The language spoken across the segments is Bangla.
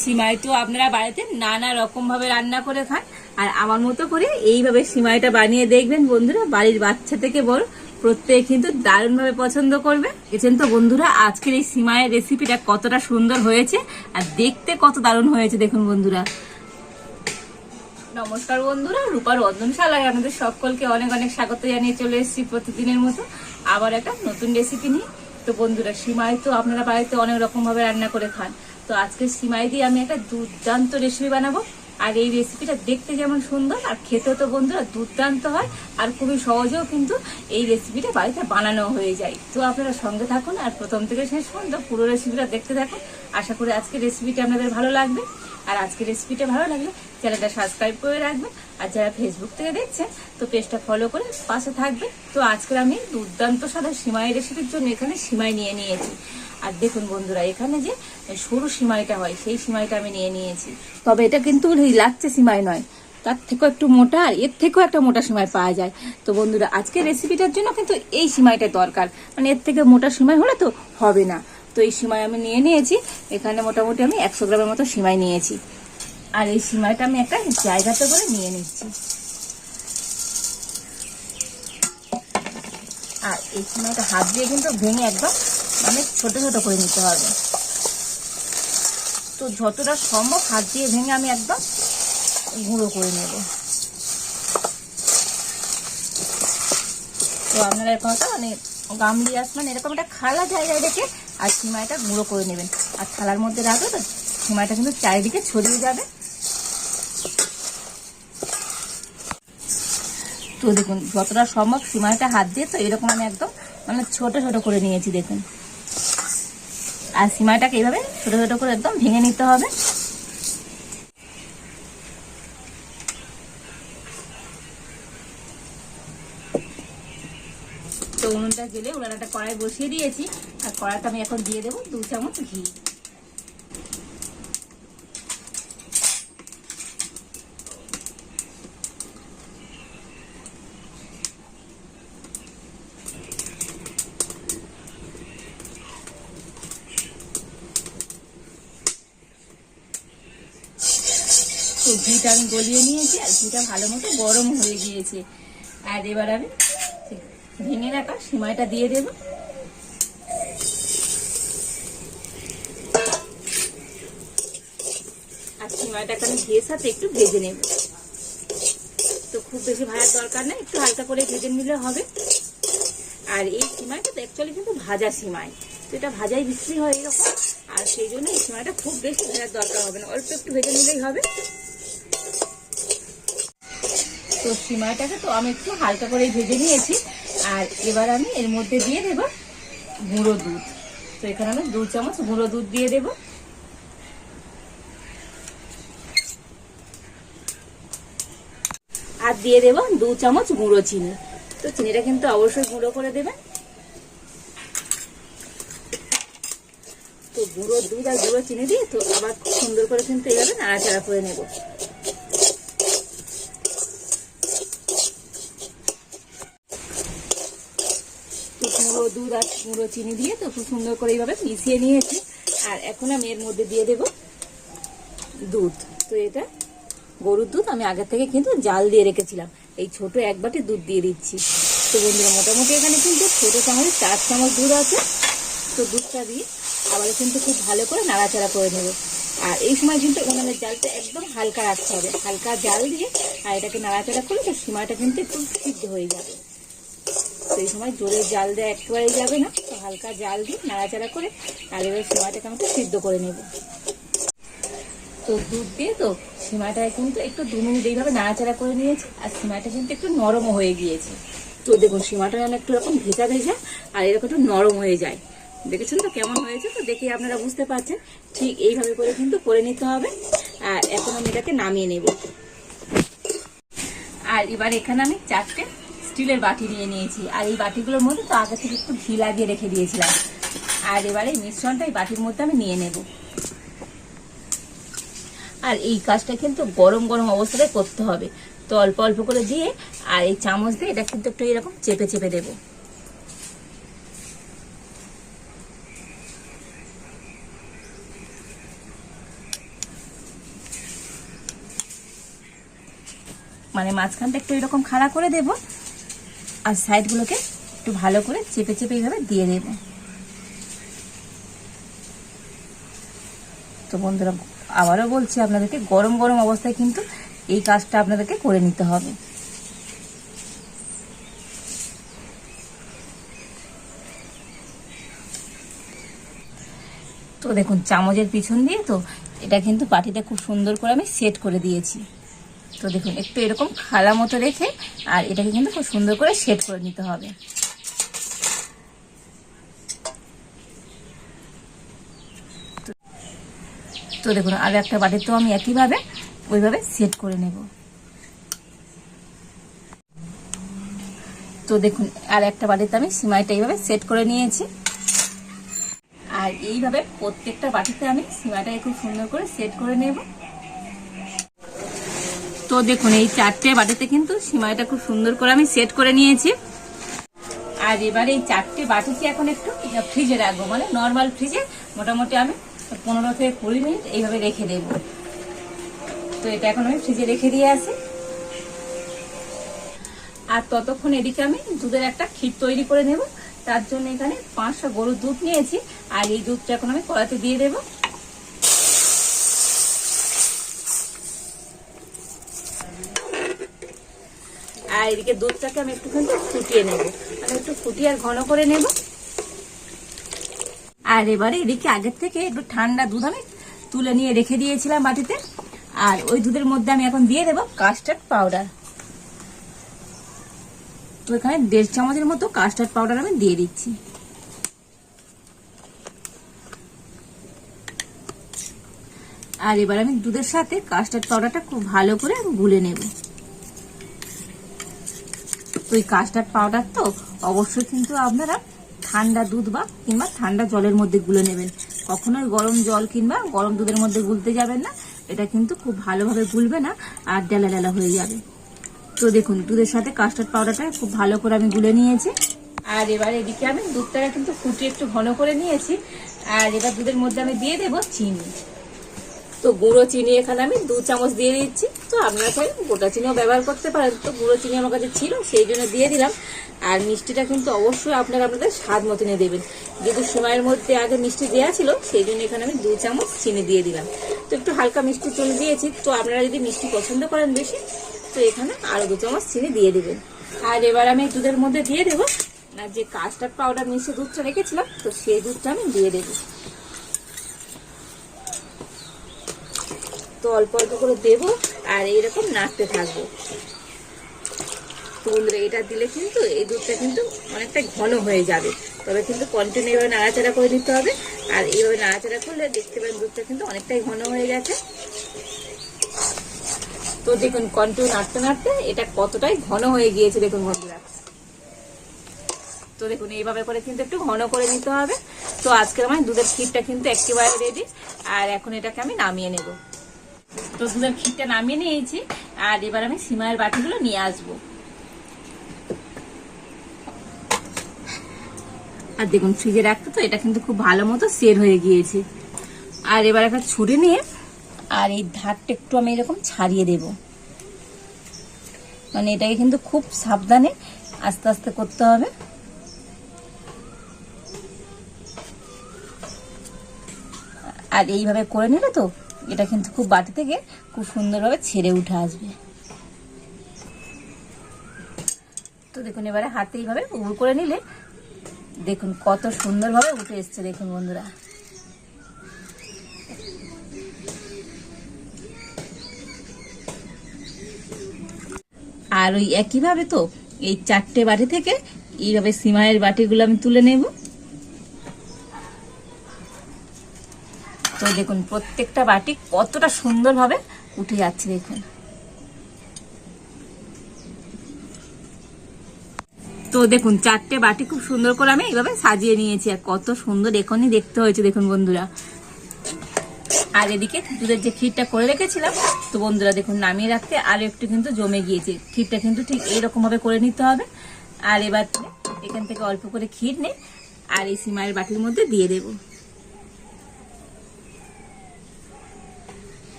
সিমাই তো আপনারা বাড়িতে নানা রকম ভাবে রান্না করে খান। আর আমার মতো করে এইভাবে সিমাইটা বানিয়ে দেখবেন বন্ধুরা, বাড়ির বাচ্চা থেকে বড়। প্রত্যেকে কিন্তু দারুণভাবে পছন্দ করবে। এছেন তো বন্ধুরা, আজকের এই সিমাইয়ের রেসিপিটা কতটা সুন্দর হয়েছে আর দেখতে কত দারুণ হয়েছে দেখুন বন্ধুরা। নমস্কার বন্ধুরা রূপার রন্ধনশালায় আপনাদের সকলকে অনেক অনেক স্বাগত জানিয়ে চলে এসেছি প্রতিদিনের মতো আবার একটা নতুন রেসিপি নিয়ে। তো বন্ধুরা সিমাই তো আপনারা বাড়িতে অনেক রকম ভাবে রান্না করে খান। তো আজকে সিমাই দিয়ে আমি একটা দুর্দান্ত রেসিপি বানাবো। আর এই রেসিপিটা দেখতে যেমন সুন্দর, আর খেতে তো বন্ধুরা দুর্দান্ত হয়, আর খুবই সহজেও কিন্তু এই রেসিপিটা বাড়িতে বানানো হয়ে যায়। তো আপনারা সঙ্গে থাকুন, আর প্রথম থেকে শেষ পর্যন্ত পুরো রেসিপিটা দেখতে থাকুন। আশা করি আজকে রেসিপিটা আপনাদের ভালো লাগবে। আর আজকের রেসিপিটা ভালো লাগলে চ্যানেলটা সাবস্ক্রাইব করে রাখবেন। আর যারা ফেসবুক থেকে দেখছেন, তো পেজটা ফলো করে পাশে থাকবে তো আজকে আমি দুর্দান্ত সাদা সিমাই রেসিপির জন্য এখানে সিমাই নিয়ে নিয়েছি। আর দেখুন বন্ধুরা, এখানে যে সরু সিমাইটা হয়, সেই সিমাইটা আমি নিয়ে নিয়েছি। তবে এটা কিন্তু লাগছে সিমাই নয়, তার থেকেও একটু মোটা আর এর থেকেও একটা মোটা সিমাই পাওয়া যায়। তো বন্ধুরা, আজকের রেসিপিটার জন্য কিন্তু এই সিমাইটা দরকার। মানে এর থেকে মোটা সিমাই হলে তো হবে না। তো এই সিমাই আমি নিয়ে নিয়েছি। এখানে মোটামুটি আমি একশো গ্রামের মতো সিমাই নিয়েছি। আর এই সিমাইটা আমি একটা জায়গাতে করে নিয়ে নিচ্ছি। আর এই সিমাইটা হাত দিয়ে কিন্তু ভেঙে একদম মানে ছোট ছোট করে নিতে হবে। তো যতটা সম্ভব হাত দিয়ে ভেঙে আমি একদম গুঁড়ো করে নেব। তো আপনারা এরকম একটা মানে গামলি আসবেন এরকম একটা খালা জায়গায় রেখে আর সিমাইটা গুঁড়ো করে নেবেন। আর থালার মধ্যে রাখবে তো, সিমাইটা কিন্তু চারিদিকে ছড়িয়ে যাবে। তো দেখুন, যতটা সম্ভব সিমাইটা হাত দিয়ে তো এরকম আমি একদম মানে ছোট ছোট করে নিয়েছি, দেখুন। আর সিমাইটাকে এইভাবে ছোট ছোট করে একদম ভেঙে নিতে হবে। তো উনুনটা গেলে উনার একটা কড়াই বসিয়ে দিয়েছি। কড়াইটা আমি এখন দিয়ে দেবো দু চামচ ঘি তো ঘিটা আমি গলিয়ে নিয়েছি, আর ঘিটা ভালো মতো গরম হয়ে গিয়েছে। আর এবার আমি ভেঙে রাখা সিমাইটা দিয়ে দেব আর সিমাইটাকে আমি ঘিয়ের সাথে একটু ভেজে নেব। তো খুব বেশি ভাজার দরকার নেই, একটু হালকা করে ভেজে নিলে হবে। আর এই সিমাইটা তো অ্যাকচুয়ালি কিন্তু ভাজা সিমাই, তো এটা ভাজাই বিক্রি হয় এরকম, আর সেই জন্য এই সিমাইটা খুব বেশি ভাজার দরকার হবে না, অল্প একটু ভেজে নিলেই হবে। তো সিমাইটাকে তো আমি একটু হালকা করে ভেজে নিয়েছি, আর এবার আমি এর মধ্যে দিয়ে দেব গুঁড়ো দুধ। তো এখানে আমি দু চামচ গুঁড়ো দুধ দিয়ে দেব। আর দিয়ে দেব, দু চামচ গুঁড়ো চিনি। তো চিনিটা কিন্তু অবশ্যই গুঁড়ো করে দেবেন তো গুঁড়ো দুধ আর গুঁড়ো চিনি দিয়ে তো আবার সুন্দর করে কিন্তু এইভাবে নাড়াচাড়া করে নেব। গুঁড়ো দুধ আর গুঁড়ো চিনি দিয়ে তো খুব সুন্দর করে এইভাবে মিশিয়ে নিয়েছি। আর এখন আমি এর মধ্যে দিয়ে দেব দুধ। তো এটা গরুর দুধ আমি আগে থেকে কিন্তু জাল দিয়ে রেখেছিলাম। এই ছোট এক বাটি দুধ দিয়ে দিচ্ছি। তো বন্ধুরা, মোটামুটি এখানে কিন্তু ছোট চামচ চার চামচ দুধ আছে। তো দুধটা দিয়ে আবার কিন্তু খুব ভালো করে নাড়াচাড়া করে নেব। আর এই সময় কিন্তু উনানের জালটা একদম হালকা রাখতে হবে। হালকা জাল দিয়ে আর এটাকে নাড়াচাড়া করলে তো সিমাইটা কিন্তু একটু সিদ্ধ হয়ে যাবে। সেই সময় জোরে জাল দেওয়া একেবারেই যাবে না। তো হালকা জাল দিয়ে নাড়াচাড়া করে আর এবার সিমাইটাকে আমাকে সিদ্ধ করে নেব। তো দুধ দিয়ে তো সিমাইটা কিন্তু একটু দু মিনিট এইভাবে নাড়াচাড়া করে নিয়েছি আর সিমাইটা কিন্তু একটু নরমও হয়ে গিয়েছে। তো দেখুন সিমাটা যেন একটু এরকম ভেজা ভেজা আর এরকম একটু নরম হয়ে যায়। দেখেছেন তো কেমন হয়েছে? তো দেখে আপনারা বুঝতে পারছেন। ঠিক এইভাবে করে কিন্তু করে নিতে হবে। আর এখন আমি এটাকে নামিয়ে নেব। আর এবার এখানে আমি চারটে স্টিলের বাটি নিয়ে নিয়েছি। আর এই বাটিগুলোর মধ্যে তো আগে থেকে একটু ঘি লাগিয়ে রেখে দিয়েছিলাম। আর এবার এই মিশ্রণটা এই বাটির মধ্যে আমি নিয়ে নেব। আর এই কাজটা কিন্তু গরম গরম অবস্থায় করতে হবে। তো অল্প অল্প করে দিয়ে আর এই চামচ দিয়ে এটা কিন্তু একটু এরকম চেপে চেপে দেবো। মানে মাঝখানটা একটু এরকম খাড়া করে দেব আর সাইডগুলোকে একটু ভালো করে চেপে চেপে এইভাবে দিয়ে দেব। তো বন্ধুরা আবারও বলছি, আপনাদেরকে গরম গরম অবস্থায় কিন্তু এই কাজটা আপনাদেরকে করে নিতে হবে। তো দেখুন, চামচের পিছন দিয়ে তো এটা কিন্তু পাটিতে খুব সুন্দর করে আমি সেট করে দিয়েছি। তো দেখুন, একটু এরকম খালা মতো রেখে আর এটাকে কিন্তু খুব সুন্দর করে সেট করে নিতে হবে। তো দেখুন, আর একটা বাটির তো আমি একইভাবে ওইভাবে সেট করে নেব। তো দেখুন, আর একটা বাটিতে আমি সিমাইটা এইভাবে সেট করে নিয়েছি। আর এইভাবে প্রত্যেকটা বাটিতে আমি সিমাটাকে খুব সুন্দর করে সেট করে নেব। তো দেখুন, এই চারটে বাটিতে কিন্তু সিমাইটা খুব সুন্দর করে আমি সেট করে নিয়েছি। আর এবারে এই চারটে বাটিকে এখন একটু ফ্রিজে রাখব মানে নর্মাল ফ্রিজে মোটামুটি আমি পনেরো থেকে কুড়ি মিনিট এইভাবে রেখে দেব। তো এটা এখন আমি ফ্রিজে রেখে দিয়ে আসি। আর ততক্ষণ এদিকে আমি দুধের একটা ক্ষীর তৈরি করে নেব। তার জন্য এখানে পাঁচশো গরুর দুধ নিয়েছি। আর এই দুধটা এখন আমি কড়াতে দিয়ে দেব। আর এদিকে দুধটাকে আমি একটু কিন্তু ফুটিয়ে নেব। আমি একটু ফুটিয়ে আর ঘন করে নেব। আর এবারে এদিকে আগের থেকে একটু ঠান্ডা দুধ আমি তুলে নিয়ে রেখে দিয়েছিলাম বাটিতে আর ওই দুধের মধ্যে আমি এখন দিয়ে দেবো কাস্টার্ড পাউডার তো এখানে দেড় চামচের মতো কাস্টার্ড পাউডার আমি দিয়ে দিচ্ছি। আর এবার আমি দুধের সাথে কাস্টার্ড পাউডারটা খুব ভালো করে গুলে নেব। তো এই কাস্টার্ড পাউডার তো অবশ্যই কিন্তু আপনারা ঠান্ডা দুধ বা কিংবা ঠান্ডা জলের মধ্যে গুলে নেবেন। কখনোই গরম জল কিংবা গরম দুধের মধ্যে গুলতে যাবেন না। এটা কিন্তু খুব ভালোভাবে গুলবে না আর ডেলা ডেলা হয়ে যাবে। তো দেখুন, দুধের সাথে কাস্টার্ড পাউডারটা খুব ভালো করে আমি গুলে নিয়েছি। আর এবার এদিকে আমি দুধটাকে কিন্তু ফুটিয়ে একটু ঘন করে নিয়েছি। আর এবার দুধের মধ্যে আমি দিয়ে দেবো চিনি। তো গুঁড়ো চিনি এখানে আমি দু চামচ দিয়ে দিচ্ছি। তো আপনারা চাই গোটা চিনিও ব্যবহার করতে পারেন। তো গুঁড়ো চিনি আমার কাছে ছিল, সেই জন্য দিয়ে দিলাম। আর মিষ্টিটা কিন্তু অবশ্যই আপনারা আপনাদের স্বাদ মতনে দেবেন। যেহেতু সময়ের মধ্যে আগে মিষ্টি দেওয়া ছিল, সেই জন্য এখানে আমি দু চামচ চিনি দিয়ে দিলাম। তো একটু হালকা মিষ্টি চলে দিয়েছি। তো আপনারা যদি মিষ্টি পছন্দ করেন বেশি, তো এখানে আরও দু চামচ চিনি দিয়ে দেবেন। আর এবার আমি দুধের মধ্যে দিয়ে দেবো। না, যে কাস্টার্ড পাউডার মিশিয়ে দুধটা রেখেছিলাম, তো সেই দুধটা আমি দিয়ে দেবো। তো অল্প অল্প করে দেবো আর এইরকম নাড়তে থাকব। তো এটা দিলে কিন্তু এই দুধটা কিন্তু অনেকটা ঘন হয়ে যাবে। তবে কিন্তু কন্টিনিউ এইভাবে নাড়াচাড়া করে দিতে হবে। আর এইভাবে নাড়াচাড়া করলে দেখতে পারেন দুধটা কিন্তু অনেকটাই ঘন হয়ে গেছে। তো দেখুন কন্টিনিউ নাড়তে নাড়তে এটা কতটাই ঘন হয়ে গিয়েছে দেখুন বন্ধুরা। তো দেখুন, এইভাবে করে কিন্তু একটু ঘন করে নিতে হবে। তো আজকে আমার দুধের ক্ষীরটা কিন্তু একেবারে রেডি আর এখন এটাকে আমি নামিয়ে নেব। তো দুধের ক্ষীরটা নামিয়ে নিয়েছি, আর এবার আমি সিমাইয়ের বাটিগুলো নিয়ে আসব। আর দেখুন, ফ্রিজে রাখতে তো এটা কিন্তু খুব ভালো মতো সের হয়ে গিয়েছে। আর এবার একটা ছুরি নিয়ে, আর এই ধারটা একটু আমি এরকম ছাড়িয়ে দেব। মানে এটাকে কিন্তু খুব সাবধানে আস্তে আস্তে করতে হবে। আর এইভাবে করে নিলে তো এটা কিন্তু খুব বাটি থেকে খুব সুন্দরভাবে ছেড়ে উঠে আসবে। তো দেখুন, এবারে হাতে এইভাবে উড় করে নিলে দেখুন কত সুন্দরভাবে উঠে এসছে দেখুন বন্ধুরা। আর ওই একইভাবে তো এই চারটে বাটি থেকে এইভাবে সিমাইয়ের বাটিগুলো আমি তুলে নেব। তো দেখুন, প্রত্যেকটা বাটি কতটা সুন্দরভাবে উঠে যাচ্ছে দেখুন। তো দেখুন, চারটে বাটি খুব সুন্দর করে আমি এইভাবে সাজিয়ে নিয়েছি আর কত সুন্দর এখনই দেখতে হয়েছে দেখুন বন্ধুরা। আর এদিকে দুধের যে ক্ষীরটা করে রেখেছিলাম, তো বন্ধুরা দেখুন, নামিয়ে রাখতে আরও একটু কিন্তু জমে গিয়েছে। ক্ষীরটা কিন্তু ঠিক এইরকম ভাবে করে নিতে হবে। আর এবার এখান থেকে অল্প করে ক্ষীর নে আর এই সিমাইয়ের বাটির মধ্যে দিয়ে দেবো।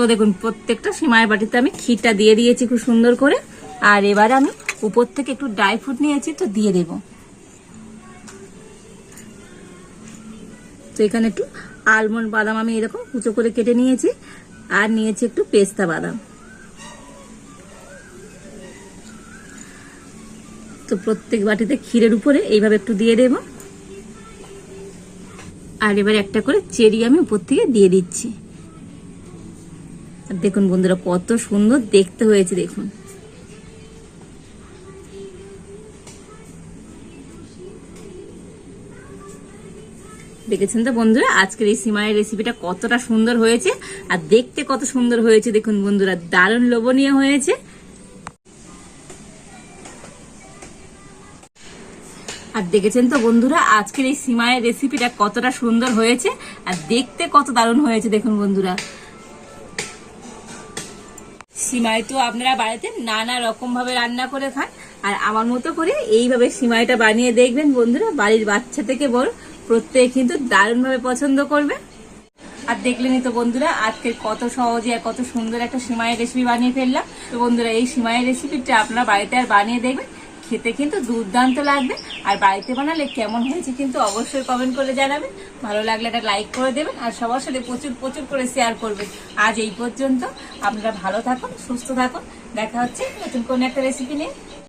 তো দেখুন, প্রত্যেকটা সিমাই বাটিতে আমি ক্ষীরটা দিয়ে দিয়েছি খুব সুন্দর করে। আর এবার আমি উপর থেকে একটু ড্রাই ফ্রুট নিয়েছি, তো দিয়ে দেব। তো এখানে একটু আলমন্ড বাদাম আমি এরকম কুচো করে কেটে নিয়েছি, আর নিয়েছি একটু পেস্তা বাদাম। তো প্রত্যেক বাটিতে ক্ষীরের উপরে এইভাবে একটু দিয়ে দেব। আর এবার একটা করে চেরি আমি উপর থেকে দিয়ে দিচ্ছি। দেখুন বন্ধুরা, কত সুন্দর দেখতে হয়েছে, দেখুন। দেখেছেন তো বন্ধুরা? আজকের এই সিমাইয়ের রেসিপিটা কতটা সুন্দর হয়েছে আর দেখতে কত সুন্দর হয়েছে, দেখুন বন্ধুরা। দারুণ লোভনীয় হয়েছে। আর দেখেছেন তো বন্ধুরা, আজকের এই সিমাইয়ের রেসিপিটা কতটা সুন্দর হয়েছে আর দেখতে কত দারুণ হয়েছে, দেখুন বন্ধুরা। সিমাই তো আপনারা বাড়িতে নানা রকম ভাবে রান্না করে খান। আর আমার মতো করে এইভাবে সিমাইটা বানিয়ে দেখবেন বন্ধুরা, বাড়ির বাচ্চা থেকে বড়। প্রত্যেকে কিন্তু দারুণভাবে পছন্দ করবে। আর দেখলেনই তো বন্ধুরা আজকে কত সহজে আর কত সুন্দর একটা সিমাইয়ের রেসিপি বানিয়ে ফেললাম। তো বন্ধুরা, এই সিমাইয়ের রেসিপিটা আপনারা বাড়িতে আর বানিয়ে দেখবেন। খেতে কিন্তু দুর্দান্ত লাগবে। আর বাড়িতে বানালে কেমন হয়েছে কিন্তু অবশ্যই কমেন্ট করে জানাবেন। ভালো লাগলে একটা লাইক করে দেবেন আর সবার সাথে প্রচুর প্রচুর করে শেয়ার করবেন। আজ এই পর্যন্ত। আপনারা ভালো থাকুন, সুস্থ থাকুন। দেখা হচ্ছে নতুন কোনো একটা রেসিপি নিয়ে।